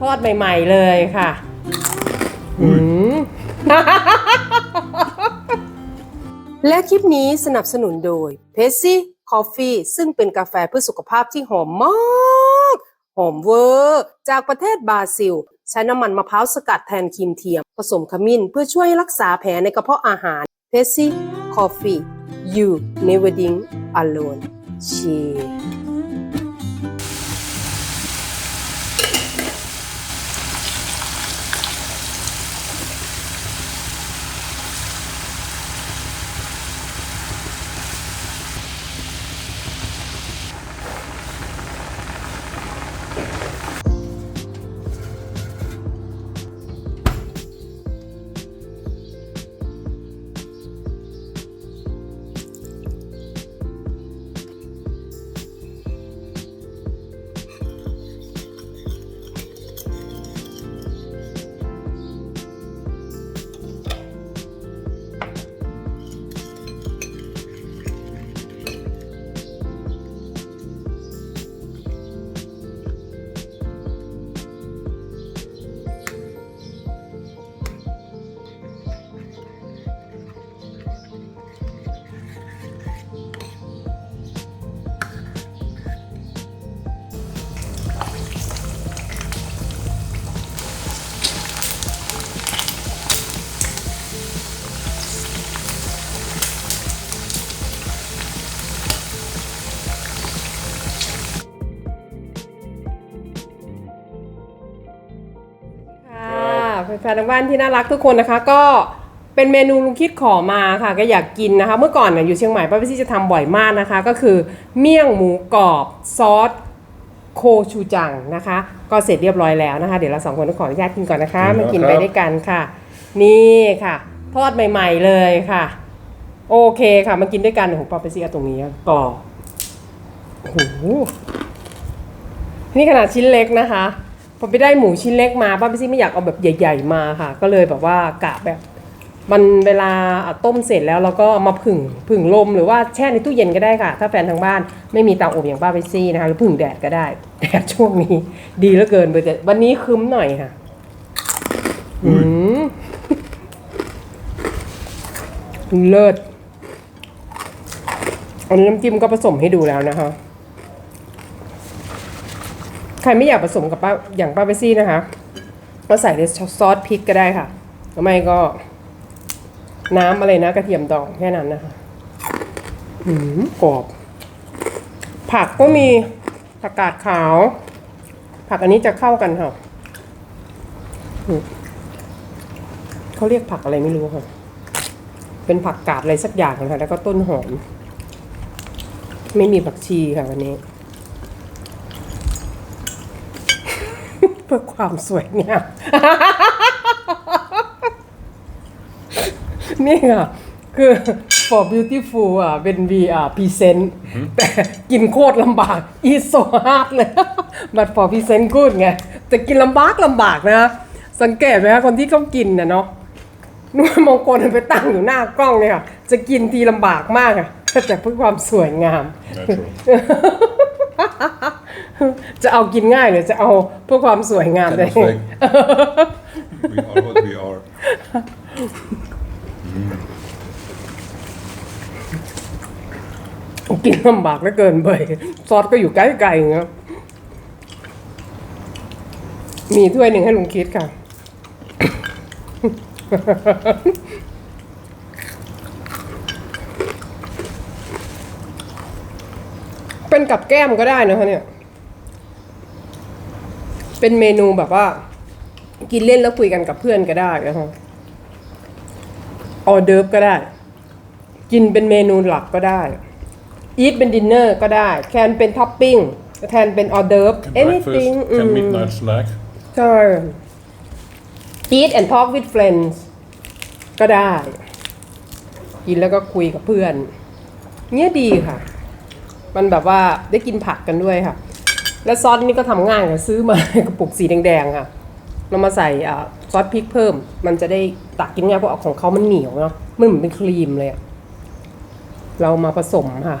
ทอดใหม่ ๆ เลยค่ะอืม และคลิปนี้สนับสนุนโดย p e s ซี่คอฟฟี่ซึ่งเป็นกาแฟเพื่อสุขภาพที่หอมมาก หอมเวอร์ จากประเทศบราซิล ใช้น้ำมันมะพร้าวสกัดแทนครีมเทียม ผสมขมิ้นเพื่อช่วยรักษาแผลในกระเพาะอาหาร p e s ซี่คอฟฟี่ you never drink alone cheers ฟนๆทางบ้านที่น่ารักทุกคนนะคะ ก็เป็นเมนูลุงคิดขอมาค่ะก็อยากกินนะคะ เมื่อก่อนเนี่ยอยู่เชียงใหม่ป้าพิซี่จะทำบ่อยมากนะคะ ก็คือเมี่ยงหมูกรอบซอสโคชูจังนะคะ ก็เสร็จเรียบร้อยแล้วนะคะ เดี๋ยวเราสองคนต้องขออนุญาตกินก่อนนะคะกินมาแล้วกินครับไปด้วยกันค่ะ นี่ค่ะ ทอดใหม่ ๆเลยค่ะ โอเคค่ะมากินด้วยกันโอ้โหป้าพิซี่เอาตรงนี้กรอบโอ้โหนี่ขนาดชิ้นเล็กนะคะ พอไปได้หมูชิ้นเล็กมาป้าพี่ซี่ไม่อยากเอาแบบใหญ่ ๆ มาค่ะ ก็เลยแบบว่ากะแบบ มันเวลาต้มเสร็จแล้วเราก็มาผึ่งผึ่งลมหรือว่าแช่ในตู้เย็นก็ได้ค่ะ ถ้าแฟนทางบ้านไม่มีเตาอบอย่างป้าพี่ซี่นะคะหรือผึ่งแดดก็ได้แดดช่วงนี้ ดีเหลือเกินแต่วันนี้คึ้มหน่อยค่ะอืมเลิศอันนี้น้ำจิ้มก็ผสมให้ดูแล้วนะคะ ครไม่อยากผสมกับป้าอย่างป้าเบซี่นะคะ ก็ใส่ในซอสพริกก็ได้ค่ะหรือไม่ก็น้ำอะไรนะกระเทียมดองแค่นั้นนะคะหืมกรอบ ผักก็มีผักกาดขาว ผักอันนี้จะเข้ากันค่ะอืมเขาเรียกผักอะไรไม่รู้ค่ะ เป็นผักกาดอะไรสักอย่างนะคะแล้วก็ต้นหอม ไม่มีผักชีค่ะวันนี้ เพื่อความสวยงามนี่ค่ะ คือ for beautiful อะเป็น we อะ present แต่กินโคตรลำบาก is so hard เลย but for present good ไงจะกินลำบากลำบากนะ สังเกตไหมคะคนที่เขากินนะเนาะนุ่มมงคลไปตั้งอยู่หน้ากล้องเนี่ยค่ะ จะกินทีลำบากมากอะแต่เพื่อความสวยงาม Natural. จะเอากินง่ายหรือจะเอาเพื่อความสวยงาม Kind เลย of thing. we are what we are. กินลำบากเหลือเกินเบยซอสก็อยู่ใกล้ๆอย่างเงี้ยมีถ้วยหนึ่งให้ลุงคิดค่ะ เป็นกับแก้มก็ได้นะคะเนี่ย เป็นเมนูแบบว่า กินเล่นแล้วคุยกันกับเพื่อนก็ได้นะคะออเดิร์ฟก็ได้ กินเป็นเมนูหลักก็ได้อีทเป็นดินเนอร์ก็ได้ แคนเป็นท็อปปิ้งแทนเป็นออเดิร์ฟ Can anything breakfast, อื can ม midnight snack. ใช่ eat and talk with friends ก็ได้ กินแล้วก็คุยกับเพื่อน เนี่ยดีค่ะ มันแบบว่าได้กินผักกันด้วยค่ะ และซอสนี่ก็ทำง่ายค่ะซื้อมากระปุกสีแดงๆค่ะเรามาใส่ซอสพริกเพิ่ม มันจะได้ตักกินง่ายเพราะของเขามันเหนียวเนาะมันเหมือนเป็นครีมเลย เรามาผสมค่ะ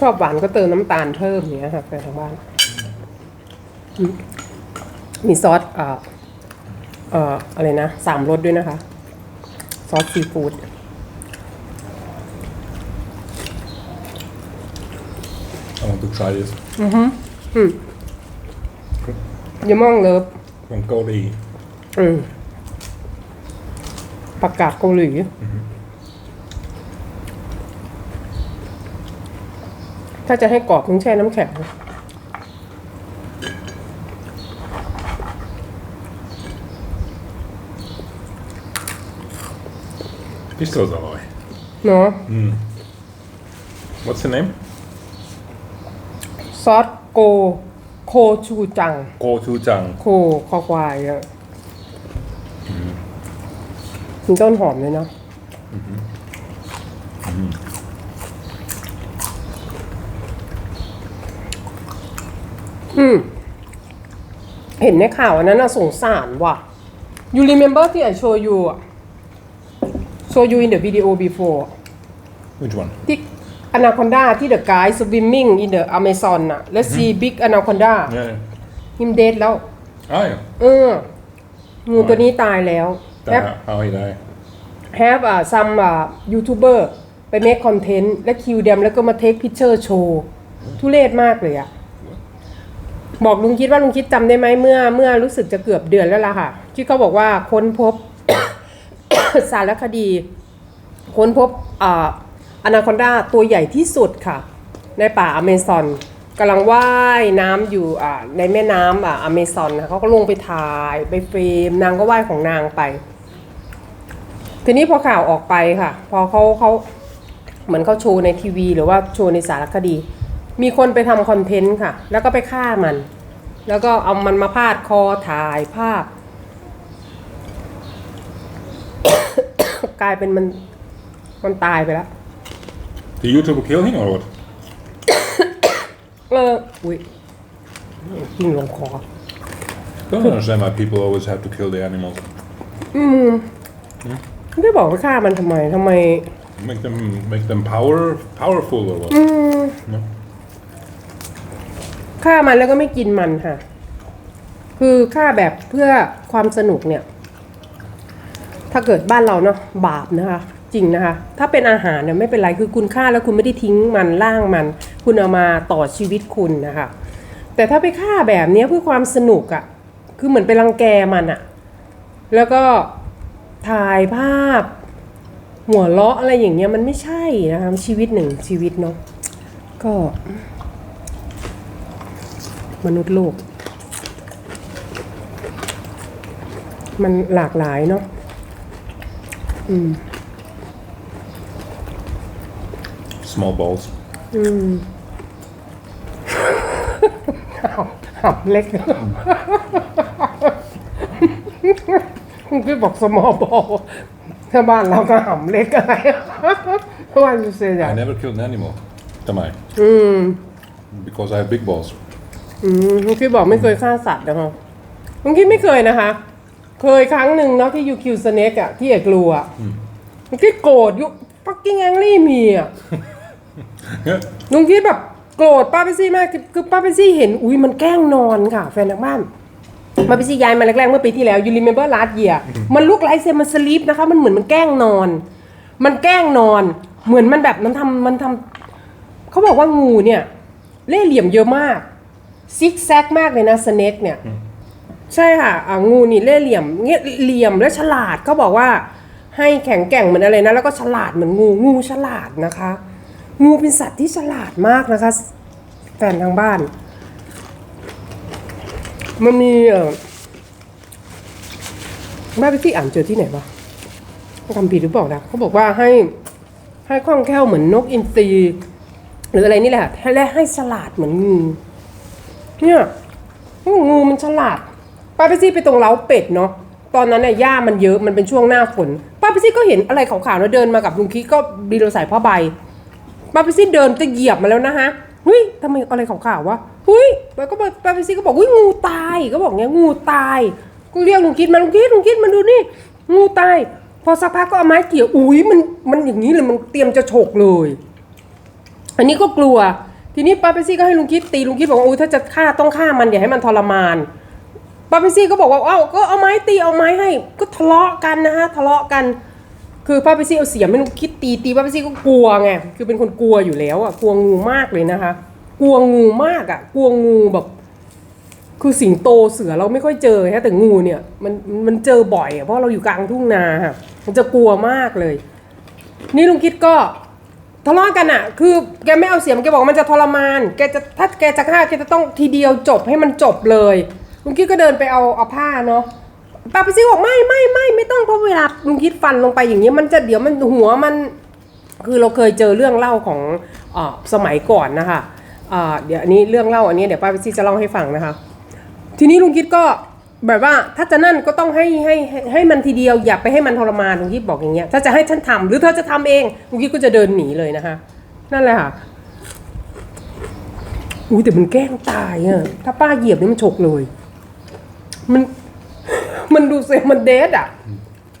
ชอบหวานก็เติมน้ำตาลเพิ่มเนี้ยค่ะแฟนทางบ้าน มีซอสอ่า เอ่ออะไรนะสามรสด้วยนะคะ ซอสซีฟู้ด I want to try this ยมองเลิฟ from Cody. อืมประกาศเกาหลีถ้าจะให้กรอบต้องแช่น้ำแข็ง This was alloy. เนาะ What's the name? ซอสโก โคชูจัง Gochujang. โคคอควายอะมีต้นหอมเลยเนาะ อืม เห็นในข่าวอันนั้นน่ะสงสารว่ะ you remember ที่ I show you อะ show you in the video before Which one? ที่ anaconda ที่ the guy swimming in the Amazon น่ะ let's see big anaconda Yeah. him dead แล้ว Ah, yeah. เอองูตัวนี้ตายแล้ว have That, how he died. have uh, some uh, YouTuber ไป make content และคิวเดมแล้วก็มา take picture show ทุเรศมากเลยอะบอกลุงคิดว่าลุงคิดจำได้ไหมเมื่อ เมื่อรู้สึกจะเกือบเดือนแล้วล่ะค่ะ ที่เขาบอกว่าค้นพบ สารคดี ค้นพบอานาคอนดาตัวใหญ่ที่สุดค่ะ ในป่าอเมซอนกำลังว่ายน้ำอยู่ในแม่น้ำอ่าอเมซอนนะเขาก็ลงไปถ่ายไปเฟรมนางก็ว่ายของนางไป ทีนี้พอข่าวออกไปค่ะ พอเขาเขาเหมือนเขาโชว์ในทีวี หรือว่าโชว์ในสารคดี มีคนไปทำคอนเทนต์ค่ะ แล้วก็ไปฆ่ามัน แล้วก็เอามันมาพาดคอถ่ายภาพ กลายเป็นมัน มันตายไปแล้ว The YouTuber kill him or what? เอออุ้ยยิงลงคอ Don't understand why people always have to kill the animals. ไม่บอกว่าฆ่ามันทำไมทำไม Make them make them power powerful or what? No? ฆ่ามันแล้วก็ไม่กินมันค่ะ คือฆ่าแบบเพื่อความสนุกเนี่ย ถ้าเกิดบ้านเราเนาะบาปนะคะจริงนะคะ ถ้าเป็นอาหารเนี่ยไม่เป็นไรคือคุณฆ่าแล้วคุณไม่ได้ทิ้งมันล่างมัน คุณเอามาต่อชีวิตคุณนะคะ แต่ถ้าไปฆ่าแบบนี้เพื่อความสนุกอะ่ะคือเหมือนไปรังแกมันอะ่ะแล้วก็ถ่ายภาพ หัวเราะอะไรอย่างเงี้ยมันไม่ใช่นะคะชีวิตหนึ่งชีวิตเนาะก็ มนุษย์โลก มันหลากหลายเนาะ Small balls. หำหำเล็กคุณพี่บอกสมอลบอลถ้าบ้านเราก็หำเล็กอะไรว่าจะเสียใหญ่ I never killed an animal. Am I? Because I have big balls. คุณพี่บอกไม่เคยฆ่าสัตว์นะคะคุณพี่ไม่เคยนะคะ เคยครั้งหนึ่งเนาะที่ยูคิวสเน็กอะที่เอกลัวอะคุณพี่โกรธยุปักกิ้งแองลี่มีอะลุงคิดแบบโกรธป้าเปซี่มากคือคือป้าเปซี่เห็นอุ้ยมันแกล้งนอนค่ะ แฟนทางบ้านป้าเปซี่ย้ายมาแรกๆเมื่อปีที่แล้วยูริเมเบอร์ลาสเยียมันลุกไลท์เซมันสลีปนะคะ มันเหมือนมันแกล้งนอน มันแกล้งนอน เหมือนมันแบบมันทำมันทำเขาบอกว่างูเนี่ย เล่ห์เหลี่ยมเยอะมาก ซิกแซกมากเลยนะสเน็กเนี่ย ใช่ค่ะอ่างูนี่เล่ห์เหลี่ยมเงี้ยเหลี่ยมและฉลาดเขาบอกว่า ให้แข็งแกร่งเหมือนอะไรนะ แล้วก็ฉลาดเหมือนงูงูฉลาดนะคะ งูเป็นสัตว์ที่ฉลาดมากนะคะ แฟนทางบ้าน มันมีเอ่อบ้านไปที่อ่านเจอที่ไหนวะทำผิดหรือเปล่านะเขาบอกว่าให้ให้คล่องแคล่วเหมือนนกอินทรีหรืออะไรนี่แหละให้และให้ฉลาดเหมือนงูเนี่ยงูมันฉลาด ป้าไปซี่ไปตรงเล้าเป็ดเนาะตอนนั้นเนี่ยหญ้ามันเยอะมันเป็นช่วงหน้าฝนป้าไปซี่ก็เห็นอะไรขาวๆแล้วเดินมากับลุงคิดก็ดีเราใส่ผ้าใบป้าไปซี่เดินจะเหยียบมาแล้วนะฮะเฮ้ยทำไมอะไรขาวๆวะเฮ้ยแล้วก็ป้าไปซี่ก็บอกเฮ้ยงูตายก็บอกเงี้ยงูตายก็เรียกลุงคิดมาลุงคิดลุงคิดมาดูนี่งูตายพอสักพักก็เอาไม้เกี่ยวอุ้ยมันมันอย่างนี้เลยมันเตรียมจะฉกเลย อันนี้ก็กลัว ทีนี้ป้าเปซี่ก็ให้ลุงคิดตีลุงคิดบอกว่าอุ้ยถ้าจะฆ่าต้องฆ่ามันอย่าให้มันทรมาน ป้าเปซี่ก็บอกว่าเอ้าก็เอาไม้ตีเอาไม้ให้ ก็ทะเลาะกันนะฮะทะเลาะกัน คือป้าเปซี่เอาเสียมให้งคิดตีตีป้าเปซี่ก็กลัวไงคือเป็นคนกลัวอยู่แล้วอะกลัวงูมากเลยนะคะ กลัวงูมากอะ กลัวงูแบบคือสิงโตเสือเราไม่ค่อยเจอฮะแต่งูเนี่ยมันมันเจอบ่อยอเพราะเราอยู่กลางทุ่งนาค่ะมันจะกลัวมากเลย นี่ลุงคิดก็ทะเลาะกันอะคือแกไม่เอาเสียมแกบอกมันจะทรมาน แกจะถ้าแกจะฆ่าแกจะต้องทีเดียวจบให้มันจบเลย ลุงคิดก็เดินไปเอาเอาผ้าเนาะป้าไปซิบอกไม่ไม่ไม่ไม่ต้องเพราะเวลาลุงคิดฟันลงไปอย่างนี้ยมันจะเดี๋ยวมันหัวมัน คือเราเคยเจอเรื่องเล่าของอสมัยก่อนนะคะเดี๋ยวอันนี้เรื่องเล่าอันนี้เดี๋ยวป้าไปซี่จะเล่าให้ฟังนะคะ ทีนี้ลุงคิดก็แบบว่าถ้าจะนั่นก็ต้องให้ให้ให้ให้มันทีเดียวอย่าไปให้มันทรมานลุงคิดบอกอย่างเงี้ยถ้าจะให้ฉันทำหรือเธอจะทำเองลุงคิดก็จะเดินหนีเลยนะคะ นั่นแหละค่ะอุ้ยแต่มันแกล้งตายอะถ้าป้าเหยียบนี่มันฉกเลย มัน มันดูเซมันเดทอะ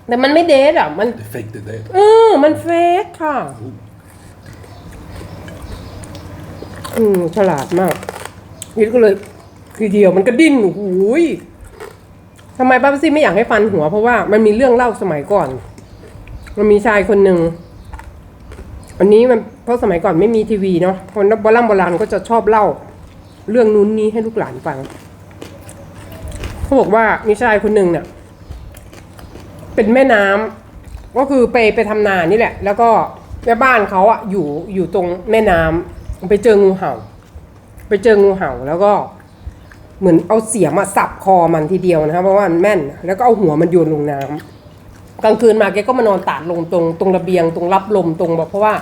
แต่มันไม่เดทอะมัน They faked it there. เออ มันเฟกค่ะ อืม ฉลาดมากนี่ก็เลย ทีเดียวมันก็ดิ้นโอ้โหยทำไมป้าซี่ไม่อยากให้ฟันหัว เพราะว่ามันมีเรื่องเล่าสมัยก่อน มันมีชายคนหนึ่งอันนี้มันเพราะสมัยก่อนไม่มีทีวีเนาะคนโบราณโบราณก็จะชอบเล่า เรื่องนู้นนี้ให้ลูกหลานฟัง เขาบอกว่ามีชายคนหนึ่งเนี่ยเป็นแม่น้ำก็คือไปไปทำนานี่แหละ แล้วก็แม่บ้านเขาอะอยู่อยู่ตรงแม่น้ำไปเจองูเห่า ไปเจองูเห่าแล้วก็เหมือนเอาเสียมอะสับคอมันทีเดียวนะครับเพราะว่ามันแม่น แล้วก็เอาหัวมันโยนลงน้ำกลางคืนมาแกก็มานอนตากลงตรงตรงระเบียงตรงรับลมตรงแบบเพราะว่า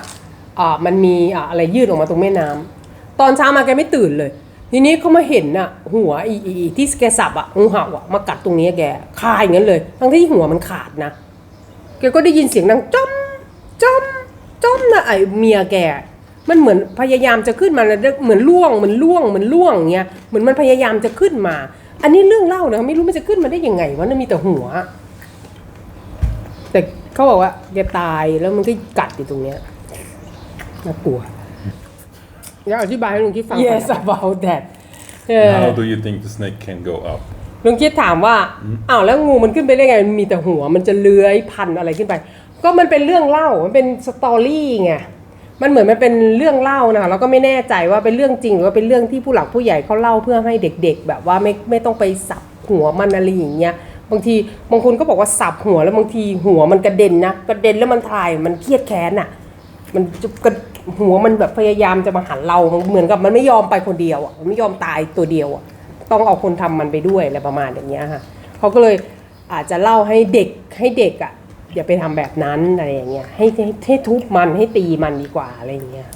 อ่ามันมีอ่าอะไรยืดออกมาตรงแม่น้ำตอนเช้ามาแกไม่ตื่นเลย ทีนี้เขามาเห็นน่ะ หัวอีอีที่แกสับอะงูเห่าอะมากัดตรงนี้แกคาอย่างนั้นเลย ทั้งที่หัวมันขาดนะแกก็ได้ยินเสียงดังจ้อมจ้อมจ้อมนะไอเมียแกมันเหมือนพยายามจะขึ้นมาแล้วเหมือนล่วงเหมือนล่วงเหมือนล่วงเงี้ยเหมือนมันพยายามจะขึ้นมา อันนี้เรื่องเล่านะไม่รู้มันจะขึ้นมาได้ยังไงวะมันมีแต่หัว แต่เขาบอกว่าแกตายแล้วมันก็กัดอยู่ตรงเนี้ยน่ากลัว อยากอธิบายให้ลุงคิดฟัง Yes about that เออ How do you think the snake can go up? ลุงคิดถามว่าอ้าวแล้วงูมันขึ้นไปได้ไงมันมีแต่หัว มันจะเลื้อยพันอะไรขึ้นไป ก็มันเป็นเรื่องเล่ามันเป็นสตอรี่ไงมันเหมือนมันเป็นเรื่องเล่านะคะเราก็ไม่แน่ใจว่าเป็นเรื่องจริงหรือว่าเป็นเรื่องที่ผู้หลักผู้ใหญ่เขาเล่าเพื่อให้เด็ก ๆ แบบว่าไม่ไม่ต้องไปสับหัวมันอะไรอย่างเงี้ยบางทีบางคนก็บอกว่าสับหัวแล้วบางทีหัวมันกระเด็นนะกระเด็นแล้วมันทายมันเครียดแค้นอะ มันจะกระ หัวมันแบบพยายามจะมาหันเราเหมือนกับมันไม่ยอมไปคนเดียวอะมันไม่ยอมตายตัวเดียวอะต้องเอาคนทำมันไปด้วยอะไรประมาณอย่างเงี้ยค่ะเขาก็เลยอาจจะเล่าให้เด็กให้เด็กอะอย่าไปทำแบบนั้นอะไรอย่างเงี้ยให้ให้ให้ทุบมันให้ตีมันดีกว่าอะไรอย่างเงี้ย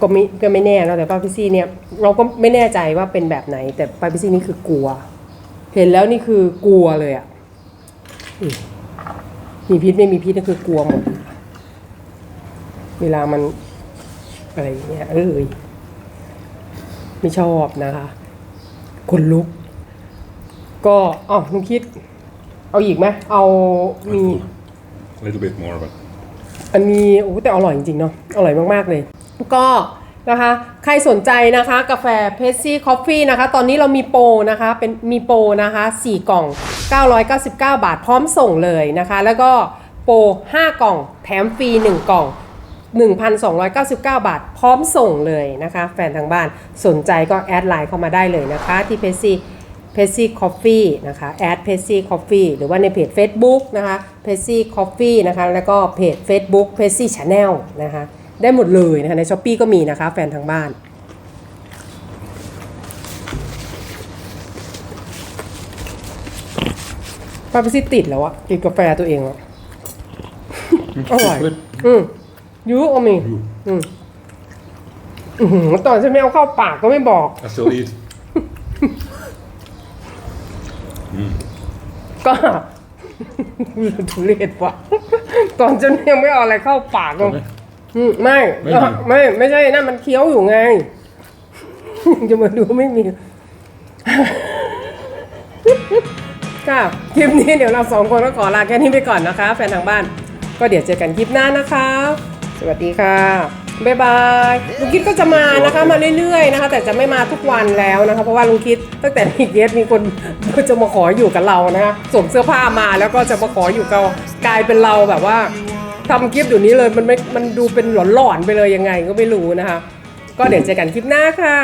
ก็ไม่ก็ไม่แน่แล้วแต่ป้าพิซี่เนี่ยเราก็ไม่แน่ใจว่าเป็นแบบไหน แต่ป้าพิซี่นี่คือกลัว เห็นแล้วนี่คือกลัวเลยอะมีพิษไม่มีพิษนี่คือกลัวหมด เวลามันอะไรอย่างเงี้ย เอ้ยไม่ชอบนะคะคนลุก ก็อ๋อลุงคิด เอาอีกไหมเอามี A little bit more, but อันนี้โอ้แต่อร่อยจริงๆเนาะอร่อยมากๆเลย ก็นะคะ ใครสนใจนะคะ กาแฟเพสซี่คอฟฟี่นะคะ ตอนนี้เรามีโปรนะคะ เป็นมีโปรนะคะ 4 กล่อง 999 บาทพร้อมส่งเลยนะคะ แล้วก็โปร 5 กล่อง แถมฟรี 1 กล่อง 1,299 บาท พร้อมส่งเลยนะคะ แฟนทางบ้านสนใจก็แอดไลน์เข้ามาได้เลยนะคะ ที่เพ s ซี่เพ s ซี่คอฟฟี่นะคะแอดเพ s ซี่คอฟฟี่หรือว่าในเพจ Facebook นะคะเพ s ซี่คอฟฟี่นะคะแล้วก็เพจ Facebook p e s ซี่ชาแนลนะคะได้หมดเลยนะคะในช้อปปีก็มีนะคะ แฟนทางบ้านป้าไปซี่ติดแล้วอะกินกาแฟตัวเองอะอร่อย chocolate. อืม ยูโอมีอืมอื้อหือตอนฉันไม่เอาเข้าปากก็ไม่บอก I still eat. ก็ ทุเรศว่ะตอนฉันยังไม่เอาอะไรเข้าปากเลย Tommy? อืมไม่ไม่เออไม่ไม่ใช่นั่นมันเคี้ยวอยู่ไง จะมาดูไม่มี ค่ะคลิปนี้เดี๋ยวเราสองคนก็ขอลาแค่นี้ไปก่อนนะคะ แฟนทางบ้าน ก็เดี๋ยวเจอกันคลิปหน้านะคะส วัสดีค่ะ บ๊ายบาย ลุงคิดก็จะมานะคะ มาเรื่อยๆนะคะ แต่จะไม่มาทุกวันแล้วนะคะ เพราะว่าลุงคิดตั้งแต่มีเกสมีคนจะมาขออยู่กับเรานะคะสวมเสื้อผ้ามาแล้วก็จะมาขออยู่กับกลายเป็นเราแบบว่าทำคลิปอยู่นี้เลยมันไม่ มันดูเป็นหลอนๆไปเลยยังไงก็ไม่รู้นะคะ ก็เดี๋ยวเจอกันคลิปหน้าค่ะ